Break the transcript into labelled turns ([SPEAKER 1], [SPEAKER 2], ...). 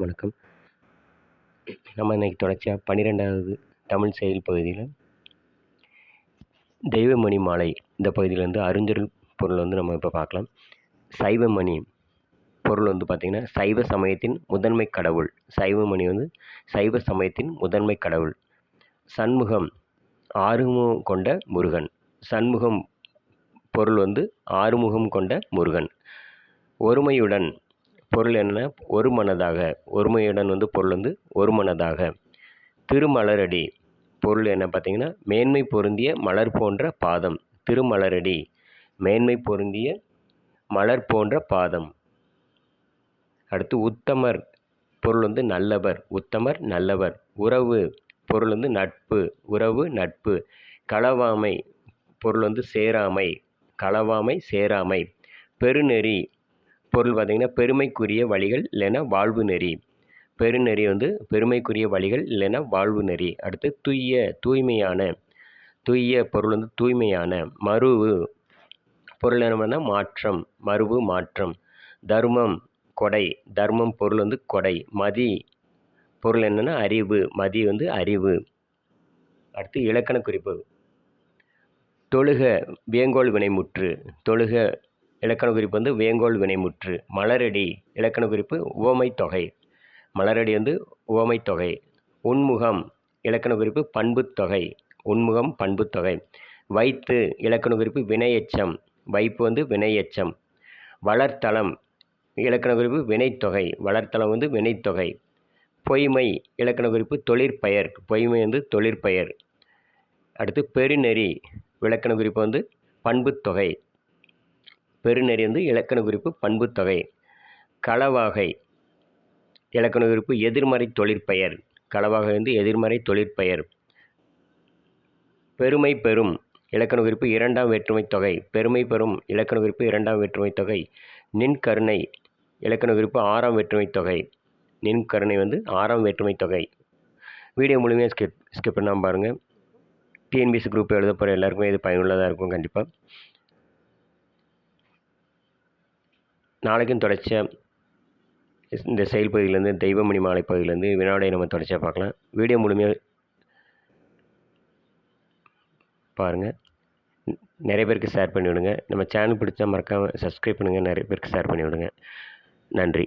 [SPEAKER 1] அனைவருக்கும் வணக்கம். நம்ம இன்றைக்கி தொடர்ச்சியாக பன்னிரெண்டாவது தமிழ் செயல் பகுதியில் தெய்வமணி மாலை இந்த பகுதியிலேருந்து வந்து பொருள் வந்து நம்ம இப்போ பார்க்கலாம். சைவமணி பொருள் வந்து பார்த்திங்கன்னா சைவ சமயத்தின் முதன்மை கடவுள். சைவமணி வந்து சைவ சமயத்தின் முதன்மை கடவுள். சண்முகம் ஆறுமுகம் கொண்ட முருகன். சண்முகம் பொருள் வந்து ஆறுமுகம் கொண்ட முருகன். ஒருமையுடன் பொருள் என்ன? ஒரு மனதாக. ஒருமையுடன் வந்து பொருள் வந்து ஒரு மனதாக. திருமலரடி. பொருள் என்ன பார்த்தீங்கன்னா மேன்மை பொருந்திய மலர் போன்ற பாதம். திருமலரடி. மேன்மை பொருந்திய மலர் போன்ற பாதம். அடுத்து உத்தமர். பொருள் வந்து நல்லவர். உத்தமர் நல்லவர். உறவு. பொருள் வந்து நட்பு. உறவு நட்பு. களவாமை. பொருள் வந்து சேராமை. களவாமை சேராமை. பெருநெறி. பொருள் பார்த்திங்கன்னா பெருமைக்குரிய வழிகள் இல்லைன்னா வாழ்வு நெறி. பெருநெறி வந்து பெருமைக்குரிய வழிகள் இல்லைன்னா வாழ்வு நெறி. அடுத்து தூய தூய்மையான. தூய பொருள் வந்து தூய்மையான. மருவு. பொருள் என்னன்னா மாற்றம். மருவு மாற்றம். தர்மம் கொடை. தர்மம் பொருள் வந்து கொடை. மதி. பொருள் என்னென்னா அறிவு. மதி வந்து அறிவு. அடுத்து இலக்கண குறிப்பு. தொழுக வேங்கோல் வினைமுற்று. தொழுக இலக்கண குறிப்பு வந்து வேங்கோல் வினைமுற்று. மலரடி இலக்கண குறிப்பு ஓமை தொகை. மலரடி வந்து ஓமை தொகை. உன்முகம் இலக்கண குறிப்பு பண்புத்தொகை உன்முகம் பண்புத்தொகை வைத்து இலக்கண குறிப்பு வினையச்சம். வைப்பு வந்து வினையச்சம். வளர்த்தளம் இலக்கண குறிப்பு வினைத்தொகை. வளர்த்தளம் வந்து வினைத்தொகை. பொய்மை இலக்கண குறிப்பு தொழிற்பெயர். பொய்மை வந்து தொழிற்பெயர். அடுத்து பெருநெறி இலக்கண குறிப்பு வந்து பண்புத்தொகை பெருநெறி வந்து இலக்கண குறிப்பு பண்புத்தொகை. களவாகை. இலக்கண குறிப்பு எதிர்மறை தொழிற்பெயர். களவாகை வந்து எதிர்மறை தொழிற்பெயர். பெருமை பெறும். இலக்கண குறிப்பு இரண்டாம் வேற்றுமை தொகை. பெருமை பெறும். இலக்கண குறிப்பு இரண்டாம் வேற்றுமை தொகை. நின் கருணை. இலக்கண குறிப்பு ஆறாம் வேற்றுமை தொகை. நின் கருணை வந்து ஆறாம் வேற்றுமை தொகை. வீடியோ முழுமையாக ஸ்கிப் ஸ்கிப் பண்ணாமல் பாருங்கள் டிஎன்பிசி குரூப் எழுத போகிற எல்லாருக்குமே இது பயனுள்ளதாக இருக்கும் கண்டிப்பாக நாளைக்கும் தொடர்ச்சியாக இந்த செயல் பகுதியிலேருந்து தெய்வமணி மாலை பகுதியிலேருந்து வினாடையை நம்ம தொடர்ச்சியாக பார்க்கலாம். வீடியோ முழுமையாக பாருங்கள் நிறைய பேருக்கு ஷேர் பண்ணி விடுங்க நம்ம சேனல் பிடிச்சா மறக்காமல் சப்ஸ்கிரைப் பண்ணுங்கள் நிறைய பேருக்கு ஷேர் பண்ணிவிடுங்க. நன்றி.